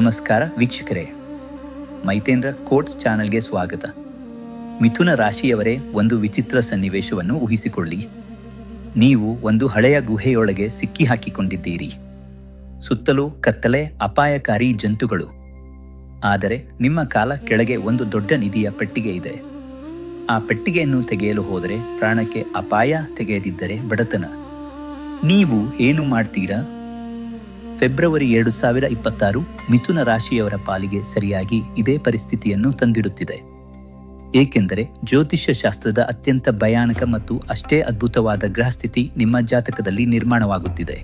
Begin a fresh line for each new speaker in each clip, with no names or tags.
ನಮಸ್ಕಾರ ವೀಕ್ಷಕರೇ. ಮೈತೇಂದ್ರ ಕೋಟ್ಸ್ ಚಾನೆಲ್ಗೆ ಸ್ವಾಗತ. ಮಿಥುನ ರಾಶಿಯವರೇ ಒಂದು ವಿಚಿತ್ರ ಸನ್ನಿವೇಶವನ್ನು ಊಹಿಸಿಕೊಳ್ಳಿ. ನೀವು ಒಂದು ಹಳೆಯ ಗುಹೆಯೊಳಗೆ ಸಿಕ್ಕಿ ಹಾಕಿಕೊಂಡಿದ್ದೀರಿ ಸುತ್ತಲೂ ಕತ್ತಲೆ, ಅಪಾಯಕಾರಿ ಜಂತುಗಳು. ಆದರೆ ನಿಮ್ಮ ಕಾಲ ಕೆಳಗೆ ಒಂದು ದೊಡ್ಡ ನಿಧಿಯ ಪೆಟ್ಟಿಗೆ ಇದೆ. ಆ ಪೆಟ್ಟಿಗೆಯನ್ನು ತೆಗೆಯಲು ಹೋದರೆ ಪ್ರಾಣಕ್ಕೆ ಅಪಾಯ ತೆಗೆಯದಿದ್ದರೆ ಬಡತನ. ನೀವು ಏನು ಮಾಡ್ತೀರಾ? ಫೆಬ್ರವರಿ ಎರಡು ಸಾವಿರ ಇಪ್ಪತ್ತಾರು ಮಿಥುನ ರಾಶಿಯವರ ಪಾಲಿಗೆ ಸರಿಯಾಗಿ ಇದೇ ಪರಿಸ್ಥಿತಿಯನ್ನು ತಂದಿಡುತ್ತಿದೆ. ಏಕೆಂದರೆ ಜ್ಯೋತಿಷ್ಯ ಶಾಸ್ತ್ರದ ಅತ್ಯಂತ ಭಯಾನಕ ಮತ್ತು ಅಷ್ಟೇ ಅದ್ಭುತವಾದ ಗ್ರಹಸ್ಥಿತಿ ನಿಮ್ಮ ಜಾತಕದಲ್ಲಿ ನಿರ್ಮಾಣವಾಗುತ್ತಿದೆ.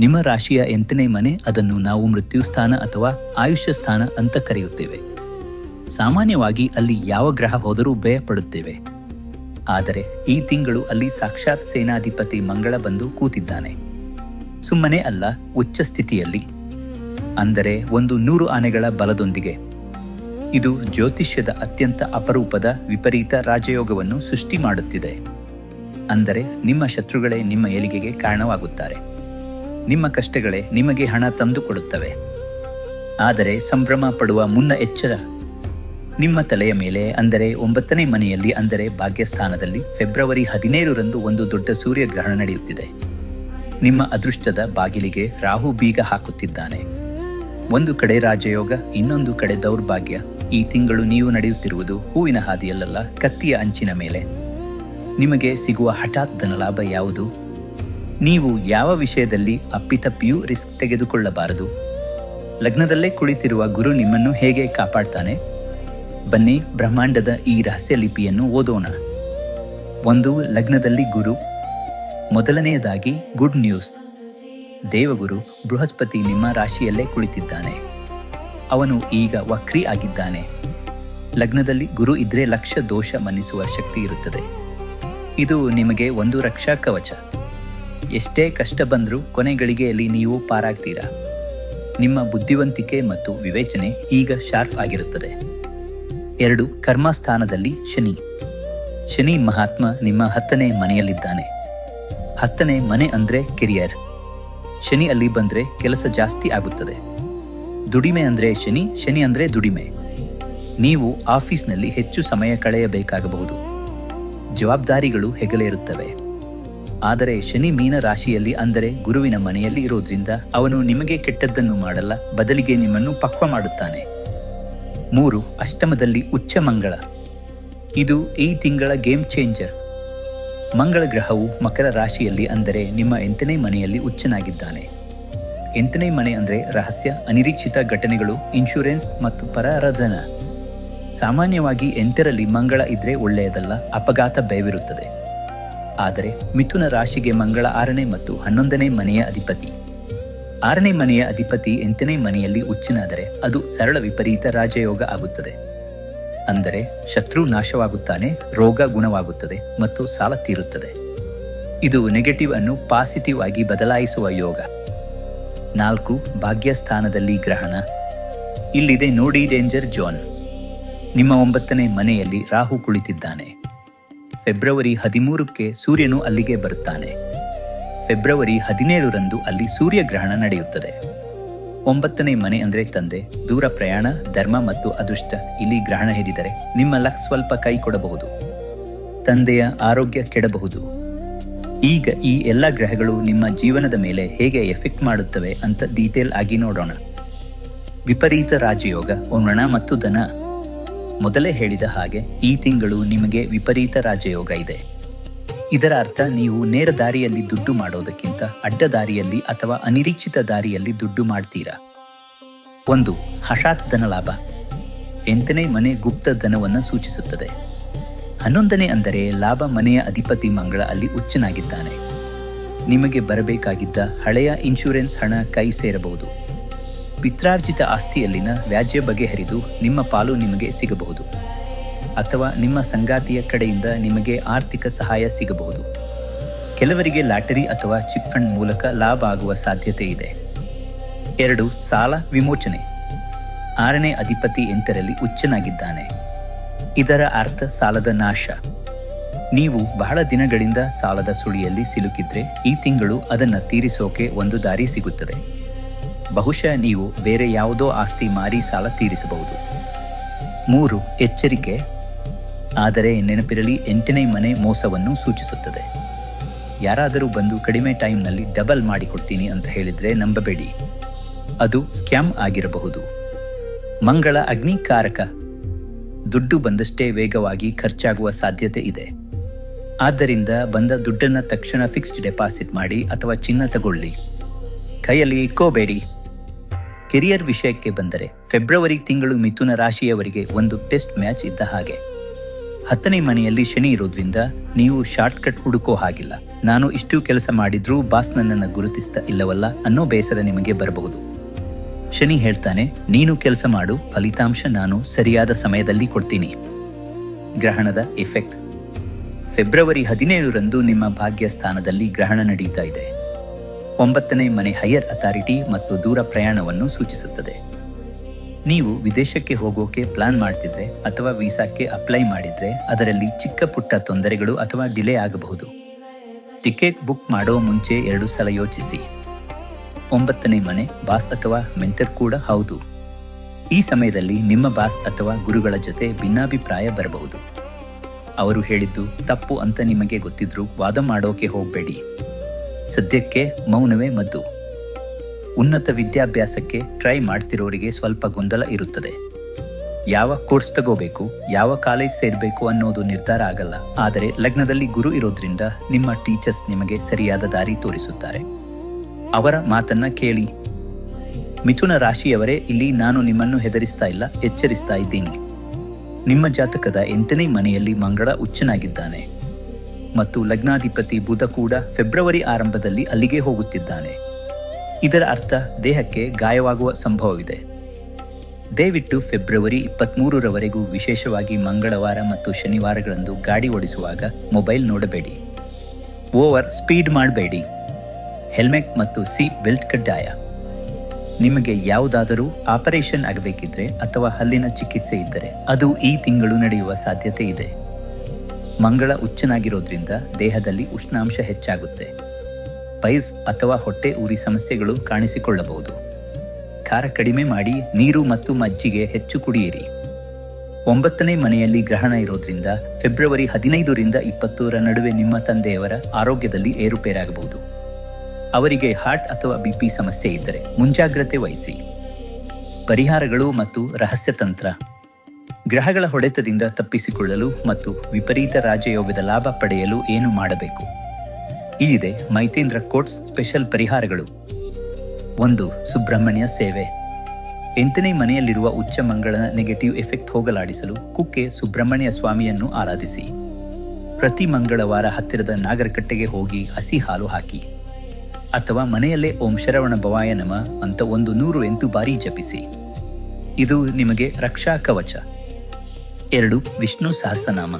ನಿಮ್ಮ ರಾಶಿಯ ಎಂಟನೇ ಮನೆ ಅದನ್ನು ನಾವು ಮೃತ್ಯು ಸ್ಥಾನ ಅಥವಾ ಆಯುಷ್ಯ ಸ್ಥಾನ ಅಂತ ಕರೆಯುತ್ತೇವೆ. ಸಾಮಾನ್ಯವಾಗಿ ಅಲ್ಲಿ ಯಾವ ಗ್ರಹ ಹೋದರೂ ಭಯಪಡುತ್ತೇವೆ. ಆದರೆ ಈ ತಿಂಗಳು ಅಲ್ಲಿ ಸಾಕ್ಷಾತ್ ಸೇನಾಧಿಪತಿ ಮಂಗಳ ಬಂದು ಕೂತಿದ್ದಾನೆ. ಸುಮ್ಮನೆ ಅಲ್ಲ, ಉಚ್ಚ ಸ್ಥಿತಿಯಲ್ಲಿ. ಅಂದರೆ ಒಂದು ನೂರು ಆನೆಗಳ ಬಲದೊಂದಿಗೆ. ಇದು ಜ್ಯೋತಿಷ್ಯದ ಅತ್ಯಂತ ಅಪರೂಪದ ವಿಪರೀತ ರಾಜಯೋಗವನ್ನು ಸೃಷ್ಟಿ ಮಾಡುತ್ತಿದೆ. ಅಂದರೆ ನಿಮ್ಮ ಶತ್ರುಗಳೇ ನಿಮ್ಮ ಏಳಿಗೆಗೆ ಕಾರಣವಾಗುತ್ತಾರೆ. ನಿಮ್ಮ ಕಷ್ಟಗಳೇ ನಿಮಗೆ ಹಣ ತಂದುಕೊಡುತ್ತವೆ ಆದರೆ ಸಂಭ್ರಮ ಪಡುವ ಮುನ್ನ ಎಚ್ಚರ. ನಿಮ್ಮ ತಲೆಯ ಮೇಲೆ, ಅಂದರೆ ಒಂಬತ್ತನೇ ಮನೆಯಲ್ಲಿ, ಅಂದರೆ ಭಾಗ್ಯಸ್ಥಾನದಲ್ಲಿ, ಫೆಬ್ರವರಿ ಹದಿನೇಳರಂದು ಒಂದು ದೊಡ್ಡ ಸೂರ್ಯಗ್ರಹಣ ನಡೆಯುತ್ತಿದೆ. ನಿಮ್ಮ ಅದೃಷ್ಟದ ಬಾಗಿಲಿಗೆ ರಾಹು ಬೀಗ ಹಾಕುತ್ತಿದ್ದಾನೆ. ಒಂದು ಕಡೆ ರಾಜಯೋಗ, ಇನ್ನೊಂದು ಕಡೆ ದೌರ್ಭಾಗ್ಯ. ಈ ತಿಂಗಳು ನೀವು ನಡೆಯುತ್ತಿರುವುದು ಹೂವಿನ ಹಾದಿಯಲ್ಲ ಕತ್ತಿಯ ಅಂಚಿನ ಮೇಲೆ. ನಿಮಗೆ ಸಿಗುವ ಹಠಾತ್ ಧನಲಾಭ ಯಾವುದು? ನೀವು ಯಾವ ವಿಷಯದಲ್ಲಿ ಅಪ್ಪಿತಪ್ಪಿಯೂ ರಿಸ್ಕ್ ತೆಗೆದುಕೊಳ್ಳಬಾರದು. ಲಗ್ನದಲ್ಲೇ ಕುಳಿತಿರುವ ಗುರು ನಿಮ್ಮನ್ನು ಹೇಗೆ ಕಾಪಾಡ್ತಾನೆ? ಬನ್ನಿ ಬ್ರಹ್ಮಾಂಡದ ಈ ರಹಸ್ಯ ಲಿಪಿಯನ್ನು ಓದೋಣ. ಒಂದು, ಲಗ್ನದಲ್ಲಿ ಗುರು ಮೊದಲನೆಯದಾಗಿ ಗುಡ್ ನ್ಯೂಸ್. ದೇವಗುರು ಬೃಹಸ್ಪತಿ ನಿಮ್ಮ ರಾಶಿಯಲ್ಲೇ ಕುಳಿತಿದ್ದಾನೆ. ಅವನು ಈಗ ವಕ್ರಿ ಆಗಿದ್ದಾನೆ. ಲಗ್ನದಲ್ಲಿ ಗುರು ಇದ್ರೆ ಲಕ್ಷ ದೋಷ ಮನ್ನಿಸುವ ಶಕ್ತಿ ಇರುತ್ತದೆ. ಇದು ನಿಮಗೆ ಒಂದು ರಕ್ಷಾ ಕವಚ. ಎಷ್ಟೇ ಕಷ್ಟ ಬಂದರೂ ಕೊನೆ ಗಳಿಗೆಯಲ್ಲಿ ನೀವು ಪಾರಾಗ್ತೀರಾ? ನಿಮ್ಮ ಬುದ್ಧಿವಂತಿಕೆ ಮತ್ತು ವಿವೇಚನೆ ಈಗ ಶಾರ್ಪ್ ಆಗಿರುತ್ತದೆ. ಎರಡು, ಕರ್ಮಸ್ಥಾನದಲ್ಲಿ ಶನಿ. ಶನಿ ಮಹಾತ್ಮ ನಿಮ್ಮ ಹತ್ತನೇ ಮನೆಯಲ್ಲಿದ್ದಾನೆ. ಹತ್ತನೇ ಮನೆ ಅಂದ್ರೆ ಕೆರಿಯರ್. ಶನಿ ಅಲ್ಲಿ ಬಂದ್ರೆ ಕೆಲಸ ಜಾಸ್ತಿ ಆಗುತ್ತದೆ. ದುಡಿಮೆ ಅಂದ್ರೆ ಶನಿ ಶನಿ ಅಂದ್ರೆ ದುಡಿಮೆ. ನೀವು ಆಫೀಸ್ನಲ್ಲಿ ಹೆಚ್ಚು ಸಮಯ ಕಳೆಯಬೇಕಾಗಬಹುದು. ಜವಾಬ್ದಾರಿಗಳು ಹೆಗಲೇರುತ್ತವೆ. ಆದರೆ ಶನಿ ಮೀನ ರಾಶಿಯಲ್ಲಿ ಅಂದರೆ ಗುರುವಿನ ಮನೆಯಲ್ಲಿ ಇರೋದ್ರಿಂದ ಅವನು ನಿಮಗೆ ಕೆಟ್ಟದ್ದನ್ನು ಮಾಡಲ್ಲ, ಬದಲಿಗೆ ನಿಮ್ಮನ್ನು ಪಕ್ವ ಮಾಡುತ್ತಾನೆ. ಮೂರು, ಅಷ್ಟಮದಲ್ಲಿ ಉಚ್ಚ ಮಂಗಳ ಇದು ಈ ತಿಂಗಳ ಗೇಮ್ ಚೇಂಜರ್. ಮಂಗಳ ಗ್ರಹವು ಮಕರ ರಾಶಿಯಲ್ಲಿ ಅಂದರೆ ನಿಮ್ಮ ಎಂಟನೇ ಮನೆಯಲ್ಲಿ ಉಚ್ಚನಾಗಿದ್ದಾನೆ ಎಂಟನೇ ಮನೆ ಅಂದರೆ ರಹಸ್ಯ, ಅನಿರೀಕ್ಷಿತ ಘಟನೆಗಳು ಇನ್ಶೂರೆನ್ಸ್ ಮತ್ತು ಪರಾರಜನ ಸಾಮಾನ್ಯವಾಗಿ ಎಂಟರಲ್ಲಿ ಮಂಗಳ ಇದ್ರೆ ಒಳ್ಳೆಯದಲ್ಲ, ಅಪಘಾತ ಭಯವಿರುತ್ತದೆ. ಆದರೆ ಮಿಥುನ ರಾಶಿಗೆ ಮಂಗಳ ಆರನೇ ಮತ್ತು ಹನ್ನೊಂದನೇ ಮನೆಯ ಅಧಿಪತಿ. ಆರನೇ ಮನೆಯ ಅಧಿಪತಿ ಎಂಟನೇ ಮನೆಯಲ್ಲಿ ಉಚ್ಚನಾದರೆ ಅದು ಸರಳ ವಿಪರೀತ ರಾಜಯೋಗ ಆಗುತ್ತದೆ. ಅಂದರೆ ಶತ್ರು ನಾಶವಾಗುತ್ತಾನೆ, ರೋಗ ಗುಣವಾಗುತ್ತದೆ ಮತ್ತು ಸಾಲ ತೀರುತ್ತದೆ. ಇದು ನೆಗೆಟಿವ್ ಅನ್ನು ಪಾಸಿಟಿವ್ ಆಗಿ ಬದಲಾಯಿಸುವ ಯೋಗ. ನಾಲ್ಕು, ಭಾಗ್ಯಸ್ಥಾನದಲ್ಲಿ ಗ್ರಹಣ. ಇಲ್ಲಿದೆ ನೋಡಿ ಡೇಂಜರ್ ಜೋನ್ ನಿಮ್ಮ ಒಂಬತ್ತನೇ ಮನೆಯಲ್ಲಿ ರಾಹು ಕುಳಿತಿದ್ದಾನೆ. ಫೆಬ್ರವರಿ ಹದಿಮೂರಕ್ಕೆ ಸೂರ್ಯನು ಅಲ್ಲಿಗೆ ಬರುತ್ತಾನೆ. ಫೆಬ್ರವರಿ ಹದಿನೇಳರಂದು ಅಲ್ಲಿ ಸೂರ್ಯಗ್ರಹಣ ನಡೆಯುತ್ತದೆ. ಒಂಬತ್ತನೇ ಮನೆ ಅಂದ್ರೆ ತಂದೆ, ದೂರ ಪ್ರಯಾಣ, ಧರ್ಮ ಮತ್ತು ಅದೃಷ್ಟ. ಇಲ್ಲಿ ಗ್ರಹಣ ಹಿಡಿದರೆ ನಿಮ್ಮ ಲಕ್ ಸ್ವಲ್ಪ ಕೈ ಕೊಡಬಹುದು. ತಂದೆಯ ಆರೋಗ್ಯ ಕೆಡಬಹುದು. ಈಗ ಈ ಎಲ್ಲ ಗ್ರಹಗಳು ನಿಮ್ಮ ಜೀವನದ ಮೇಲೆ ಹೇಗೆ ಎಫೆಕ್ಟ್ ಮಾಡುತ್ತವೆ ಅಂತ ಡೀಟೇಲ್ ಆಗಿ ನೋಡೋಣ. ವಿಪರೀತ ರಾಜಯೋಗ, ಒಣ ಮತ್ತು ಧನ ಮೊದಲೇ ಹೇಳಿದ ಹಾಗೆ ಈ ತಿಂಗಳು ನಿಮಗೆ ವಿಪರೀತ ರಾಜಯೋಗ ಇದೆ. ಇದರ ಅರ್ಥ ನೀವು ನೇರ ದಾರಿಯಲ್ಲಿ ದುಡ್ಡು ಮಾಡೋದಕ್ಕಿಂತ ಅಡ್ಡ ದಾರಿಯಲ್ಲಿ ಅಥವಾ ಅನಿರೀಕ್ಷಿತ ದಾರಿಯಲ್ಲಿ ದುಡ್ಡು ಮಾಡ್ತೀರಾ? ಒಂದು, ಹಠಾತ್ ಧನ ಲಾಭ. ಎಂಟನೇ, ಮನೆ ಗುಪ್ತ ಧನವನ್ನು ಸೂಚಿಸುತ್ತದೆ. ಹನ್ನೊಂದನೇ ಅಂದರೆ ಲಾಭ ಮನೆಯ ಅಧಿಪತಿ ಮಂಗಳ ಅಲ್ಲಿ ಉಚ್ಚನಾಗಿದ್ದಾನೆ ನಿಮಗೆ ಬರಬೇಕಾಗಿದ್ದ ಹಳೆಯ ಇನ್ಶೂರೆನ್ಸ್ ಹಣ ಕೈ ಸೇರಬಹುದು. ಪಿತ್ರಾರ್ಜಿತ ಆಸ್ತಿಯಲ್ಲಿನ ವ್ಯಾಜ್ಯ ಬಗೆಹರಿದು ನಿಮ್ಮ ಪಾಲು ನಿಮಗೆ ಸಿಗಬಹುದು. ಅಥವಾ ನಿಮ್ಮ ಸಂಗಾತಿಯ ಕಡೆಯಿಂದ ನಿಮಗೆ ಆರ್ಥಿಕ ಸಹಾಯ ಸಿಗಬಹುದು. ಕೆಲವರಿಗೆ ಲಾಟರಿ ಅಥವಾ ಚಿಟ್ ಫಂಡ್ ಮೂಲಕ ಲಾಭ ಆಗುವ ಸಾಧ್ಯತೆ ಇದೆ. ಎರಡು, ಸಾಲ ವಿಮೋಚನೆ. ಆರನೇ ಅಧಿಪತಿ ಎಂಟರಲ್ಲಿ ಉಚ್ಚನಾಗಿದ್ದಾನೆ ಇದರ ಅರ್ಥ ಸಾಲದ ನಾಶ. ನೀವು ಬಹಳ ದಿನಗಳಿಂದ ಸಾಲದ ಸುಳಿಯಲ್ಲಿ ಸಿಲುಕಿದ್ರೆ ಈ ತಿಂಗಳು ಅದನ್ನು ತೀರಿಸೋಕೆ ಒಂದು ದಾರಿ ಸಿಗುತ್ತದೆ. ಬಹುಶಃ ನೀವು ಬೇರೆ ಯಾವುದೋ ಆಸ್ತಿ ಮಾರಿ ಸಾಲ ತೀರಿಸಬಹುದು. ಮೂರು, ಎಚ್ಚರಿಕೆ. ಆದರೆ ನೆನಪಿರಲಿ, ಎಂಟನೇ ಮನೆ ಮೋಸವನ್ನು ಸೂಚಿಸುತ್ತದೆ. ಯಾರಾದರೂ ಬಂದು ಕಡಿಮೆ ಟೈಮ್ನಲ್ಲಿ ಡಬಲ್ ಮಾಡಿಕೊಡ್ತೀನಿ ಅಂತ ಹೇಳಿದರೆ ನಂಬಬೇಡಿ. ಅದು ಸ್ಕ್ಯಾಮ್ ಆಗಿರಬಹುದು. ಮಂಗಳ ಅಗ್ನಿಕಾರಕ. ದುಡ್ಡು ಬಂದಷ್ಟೇ ವೇಗವಾಗಿ ಖರ್ಚಾಗುವ ಸಾಧ್ಯತೆ ಇದೆ. ಆದ್ದರಿಂದ ಬಂದ ದುಡ್ಡನ್ನು ತಕ್ಷಣ ಫಿಕ್ಸ್ಡ್ ಡೆಪಾಸಿಟ್ ಮಾಡಿ ಅಥವಾ ಚಿನ್ನ ತಗೊಳ್ಳಿ. ಕೈಯಲ್ಲಿ ಇಕ್ಕೋಬೇಡಿ. ಕೆರಿಯರ್ ವಿಷಯಕ್ಕೆ ಬಂದರೆ ಫೆಬ್ರವರಿ ತಿಂಗಳು ಮಿಥುನ ರಾಶಿಯವರಿಗೆ ಒಂದು ಟೆಸ್ಟ್ ಮ್ಯಾಚ್ ಇದ್ದ ಹಾಗೆ. ಹತ್ತನೇ ಮನೆಯಲ್ಲಿ ಶನಿ ಇರೋದ್ರಿಂದ ನೀವು ಶಾರ್ಟ್ಕಟ್ ಹುಡುಕೋ ಹಾಗಿಲ್ಲ. ನಾನು ಇಷ್ಟು ಕೆಲಸ ಮಾಡಿದ್ರೂ ಬಾಸ್ ನನ್ನನ್ನು ಗುರುತಿಸ್ತಾ ಇಲ್ಲವಲ್ಲ ಅನ್ನೋ ಬೇಸರ ನಿಮಗೆ ಬರಬಹುದು. ಶನಿ ಹೇಳ್ತಾನೆ, ನೀನು ಕೆಲಸ ಮಾಡು, ಫಲಿತಾಂಶ ನಾನು ಸರಿಯಾದ ಸಮಯದಲ್ಲಿ ಕೊಡ್ತೀನಿ. ಗ್ರಹಣದ ಎಫೆಕ್ಟ್. ಫೆಬ್ರವರಿ ಹದಿನೇಳರಂದು ನಿಮ್ಮ ಭಾಗ್ಯ ಸ್ಥಾನದಲ್ಲಿ ಗ್ರಹಣ ನಡೀತಾ ಇದೆ. ಒಂಬತ್ತನೇ ಮನೆ ಹೈಯರ್ ಅಥಾರಿಟಿ ಮತ್ತು ದೂರ ಪ್ರಯಾಣವನ್ನು ಸೂಚಿಸುತ್ತದೆ. ನೀವು ವಿದೇಶಕ್ಕೆ ಹೋಗೋಕೆ ಪ್ಲಾನ್ ಮಾಡ್ತಿದ್ರೆ ಅಥವಾ ವೀಸಾಕ್ಕೆ ಅಪ್ಲೈ ಮಾಡಿದ್ರೆ ಅದರಲ್ಲಿ ಚಿಕ್ಕ ಪುಟ್ಟ ತೊಂದರೆಗಳು ಅಥವಾ ಡಿಲೇ ಆಗಬಹುದು. ಟಿಕೆಟ್ ಬುಕ್ ಮಾಡೋ ಮುಂಚೆ ಎರಡು ಸಲ ಯೋಚಿಸಿ. ಒಂಬತ್ತನೇ ಮನೆ ಬಾಸ್ ಅಥವಾ ಮೆಂಟರ್ ಕೂಡ ಹೌದು. ಈ ಸಮಯದಲ್ಲಿ ನಿಮ್ಮ ಬಾಸ್ ಅಥವಾ ಗುರುಗಳ ಜೊತೆ ಭಿನ್ನಾಭಿಪ್ರಾಯ ಬರಬಹುದು. ಅವರು ಹೇಳಿದ್ದು ತಪ್ಪು ಅಂತ ನಿಮಗೆ ಗೊತ್ತಿದ್ರೂ ವಾದ ಮಾಡೋಕೆ ಹೋಗಬೇಡಿ. ಸದ್ಯಕ್ಕೆ ಮೌನವೇ ಮದ್ದು. ಉನ್ನತ ವಿದ್ಯಾಭ್ಯಾಸಕ್ಕೆ ಟ್ರೈ ಮಾಡ್ತಿರೋರಿಗೆ ಸ್ವಲ್ಪ ಗೊಂದಲ ಇರುತ್ತದೆ. ಯಾವ ಕೋರ್ಸ್ ತಗೋಬೇಕು, ಯಾವ ಕಾಲೇಜ್ ಸೇರಬೇಕು ಅನ್ನೋದು ನಿರ್ಧಾರ ಆಗಲ್ಲ. ಆದರೆ ಲಗ್ನದಲ್ಲಿ ಗುರು ಇರೋದ್ರಿಂದ ನಿಮ್ಮ ಟೀಚರ್ಸ್ ನಿಮಗೆ ಸರಿಯಾದ ದಾರಿ ತೋರಿಸುತ್ತಾರೆ. ಅವರ ಮಾತನ್ನ ಕೇಳಿ. ಮಿಥುನ ರಾಶಿಯವರೇ, ಇಲ್ಲಿ ನಾನು ನಿಮ್ಮನ್ನು ಹೆದರಿಸ್ತಾ ಇಲ್ಲ, ಎಚ್ಚರಿಸ್ತಾ ಇದ್ದೀನಿ. ನಿಮ್ಮ ಜಾತಕದ ಎಂಟನೇ ಮನೆಯಲ್ಲಿ ಮಂಗಳ ಉಚ್ಚನಾಗಿದ್ದಾನೆ ಮತ್ತು ಲಗ್ನಾಧಿಪತಿ ಬುಧ ಕೂಡ ಫೆಬ್ರವರಿ ಆರಂಭದಲ್ಲಿ ಅಲ್ಲಿಗೆ ಹೋಗುತ್ತಿದ್ದಾನೆ. ಇದರ ಅರ್ಥ ದೇಹಕ್ಕೆ ಗಾಯವಾಗುವ ಸಂಭವವಿದೆ. ದಯವಿಟ್ಟು ಫೆಬ್ರವರಿ ಇಪ್ಪತ್ತ್ಮೂರರವರೆಗೂ ವಿಶೇಷವಾಗಿ ಮಂಗಳವಾರ ಮತ್ತು ಶನಿವಾರಗಳಂದು ಗಾಡಿ ಓಡಿಸುವಾಗ ಮೊಬೈಲ್ ನೋಡಬೇಡಿ. ಓವರ್ ಸ್ಪೀಡ್ ಮಾಡಬೇಡಿ. ಹೆಲ್ಮೆಟ್ ಮತ್ತು ಸೀಟ್ ಬೆಲ್ಟ್ ಕಡ್ಡಾಯ. ನಿಮಗೆ ಯಾವುದಾದರೂ ಆಪರೇಷನ್ ಆಗಬೇಕಿದ್ರೆ ಅಥವಾ ಹಲ್ಲಿನ ಚಿಕಿತ್ಸೆ ಇದ್ದರೆ ಅದು ಈ ತಿಂಗಳು ನಡೆಯುವ ಸಾಧ್ಯತೆ ಇದೆ. ಮಂಗಳ ಉಚ್ಚನಾಗಿರೋದ್ರಿಂದ ದೇಹದಲ್ಲಿ ಉಷ್ಣಾಂಶ ಹೆಚ್ಚಾಗುತ್ತೆ. ಪೈಲ್ಸ್ ಅಥವಾ ಹೊಟ್ಟೆ ಉರಿ ಸಮಸ್ಯೆಗಳು ಕಾಣಿಸಿಕೊಳ್ಳಬಹುದು. ಖಾರ ಕಡಿಮೆ ಮಾಡಿ ನೀರು ಮತ್ತು ಮಜ್ಜಿಗೆ ಹೆಚ್ಚು ಕುಡಿಯಿರಿ. ಒಂಬತ್ತನೇ ಮನೆಯಲ್ಲಿ ಗ್ರಹಣ ಇರೋದ್ರಿಂದ ಫೆಬ್ರವರಿ ಹದಿನೈದರಿಂದ ಇಪ್ಪತ್ತೂರ ನಡುವೆ ನಿಮ್ಮ ತಂದೆಯವರ ಆರೋಗ್ಯದಲ್ಲಿ ಏರುಪೇರಾಗಬಹುದು. ಅವರಿಗೆ ಹಾರ್ಟ್ ಅಥವಾ ಬಿಪಿ ಸಮಸ್ಯೆ ಇದ್ದರೆ ಮುಂಜಾಗ್ರತೆ ವಹಿಸಿ. ಪರಿಹಾರಗಳು ಮತ್ತು ರಹಸ್ಯ ತಂತ್ರ. ಗ್ರಹಗಳ ಹೊಡೆತದಿಂದ ತಪ್ಪಿಸಿಕೊಳ್ಳಲು ಮತ್ತು ವಿಪರೀತ ರಾಜಯೋಗದ ಲಾಭ ಪಡೆಯಲು ಏನು ಮಾಡಬೇಕು? ಇಲ್ಲಿದೆ ಮೈತೇಂದ್ರ ಕೋಟ್ಸ್ ಸ್ಪೆಷಲ್ ಪರಿಹಾರಗಳು. ಒಂದು, ಸುಬ್ರಹ್ಮಣ್ಯ ಸೇವೆ. ಎಂಟನೇ ಮನೆಯಲ್ಲಿರುವ ಉಚ್ಚ ಮಂಗಳನ ನೆಗೆಟಿವ್ ಎಫೆಕ್ಟ್ ಹೋಗಲಾಡಿಸಲು ಕುಕ್ಕೆ ಸುಬ್ರಹ್ಮಣ್ಯ ಸ್ವಾಮಿಯನ್ನು ಆರಾಧಿಸಿ. ಪ್ರತಿ ಮಂಗಳವಾರ ಹತ್ತಿರದ ನಾಗರಕಟ್ಟೆಗೆ ಹೋಗಿ ಹಸಿ ಹಾಲು ಹಾಕಿ. ಅಥವಾ ಮನೆಯಲ್ಲೇ ಓಂ ಶರವಣ ಭವಾಯ ನಮ ಅಂತ ಒಂದು ನೂರು ಎಂಟು ಬಾರಿ ಜಪಿಸಿ. ಇದು ನಿಮಗೆ ರಕ್ಷಾ ಕವಚ. ಎರಡು, ವಿಷ್ಣು ಸಹಸ್ರನಾಮ.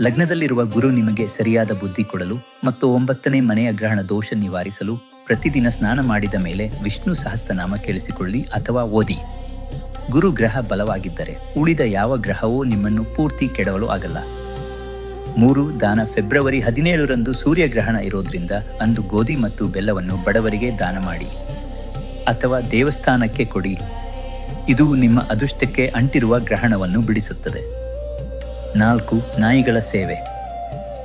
ಲಗ್ನದಲ್ಲಿರುವ ಗುರು ನಿಮಗೆ ಸರಿಯಾದ ಬುದ್ಧಿ ಕೊಡಲು ಮತ್ತು ಒಂಬತ್ತನೇ ಮನೆಯ ಗ್ರಹಣ ದೋಷ ನಿವಾರಿಸಲು ಪ್ರತಿದಿನ ಸ್ನಾನ ಮಾಡಿದ ಮೇಲೆ ವಿಷ್ಣು ಸಹಸ್ರನಾಮ ಕೇಳಿಸಿಕೊಳ್ಳಿ ಅಥವಾ ಓದಿ. ಗುರು ಗ್ರಹ ಬಲವಾಗಿದ್ದರೆ ಉಳಿದ ಯಾವ ಗ್ರಹವೂ ನಿಮ್ಮನ್ನು ಪೂರ್ತಿ ಕೆಡವಲು ಆಗಲ್ಲ. ಮೂರು, ದಾನ ಫೆಬ್ರವರಿ ಹದಿನೇಳರಂದು ಸೂರ್ಯಗ್ರಹಣ ಇರೋದ್ರಿಂದ ಅಂದು ಗೋಧಿ ಮತ್ತು ಬೆಲ್ಲವನ್ನು ಬಡವರಿಗೆ ದಾನ ಮಾಡಿ ಅಥವಾ ದೇವಸ್ಥಾನಕ್ಕೆ ಕೊಡಿ. ಇದು ನಿಮ್ಮ ಅದೃಷ್ಟಕ್ಕೆ ಅಂಟಿರುವ ಗ್ರಹಣವನ್ನು ಬಿಡಿಸುತ್ತದೆ. ನಾಲ್ಕು ನಾಯಿಗಳ ಸೇವೆ.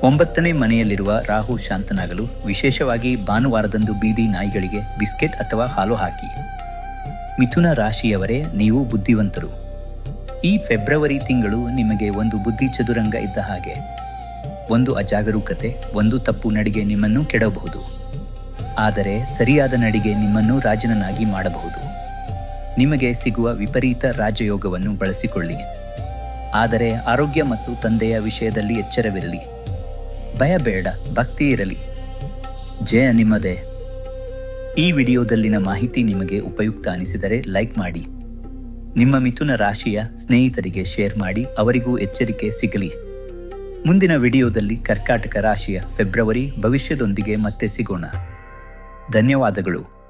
ಒಂಬತ್ತನೇ ಮನೆಯಲ್ಲಿರುವ ರಾಹು ಶಾಂತನಾಗಲು ವಿಶೇಷವಾಗಿ ಭಾನುವಾರದಂದು ಬೀದಿ ನಾಯಿಗಳಿಗೆ ಬಿಸ್ಕೆಟ್ ಅಥವಾ ಹಾಲು ಹಾಕಿ. ಮಿಥುನ ರಾಶಿಯವರೇ, ನೀವು ಬುದ್ಧಿವಂತರು. ಈ ಫೆಬ್ರವರಿ ತಿಂಗಳು ನಿಮಗೆ ಒಂದು ಬುದ್ಧಿ ಚದುರಂಗ ಇದ್ದ ಹಾಗೆ. ಒಂದು ಅಜಾಗರೂಕತೆ, ಒಂದು ತಪ್ಪು ನಡಿಗೆ ನಿಮ್ಮನ್ನು ಕೆಡಬಹುದು ಆದರೆ ಸರಿಯಾದ ನಡಿಗೆ ನಿಮ್ಮನ್ನು ರಾಜನನ್ನಾಗಿ ಮಾಡಬಹುದು. ನಿಮಗೆ ಸಿಗುವ ವಿಪರೀತ ರಾಜಯೋಗವನ್ನು ಬಳಸಿಕೊಳ್ಳಿ. ಆದರೆ ಆರೋಗ್ಯ ಮತ್ತು ತಂದೆಯ ವಿಷಯದಲ್ಲಿ ಎಚ್ಚರವಿರಲಿ. ಭಯ ಬೇಡ, ಭಕ್ತಿ ಇರಲಿ. ಜಯ ನಿಮ್ಮದೇ. ಈ ವಿಡಿಯೋದಲ್ಲಿನ ಮಾಹಿತಿ ನಿಮಗೆ ಉಪಯುಕ್ತ ಅನಿಸಿದರೆ ಲೈಕ್ ಮಾಡಿ. ನಿಮ್ಮ ಮಿಥುನ ರಾಶಿಯ ಸ್ನೇಹಿತರಿಗೆ ಶೇರ್ ಮಾಡಿ, ಅವರಿಗೂ ಎಚ್ಚರಿಕೆ ಸಿಗಲಿ. ಮುಂದಿನ ವಿಡಿಯೋದಲ್ಲಿ ಕರ್ಕಾಟಕ ರಾಶಿಯ ಫೆಬ್ರವರಿ ಭವಿಷ್ಯದೊಂದಿಗೆ ಮತ್ತೆ ಸಿಗೋಣ. ಧನ್ಯವಾದಗಳು.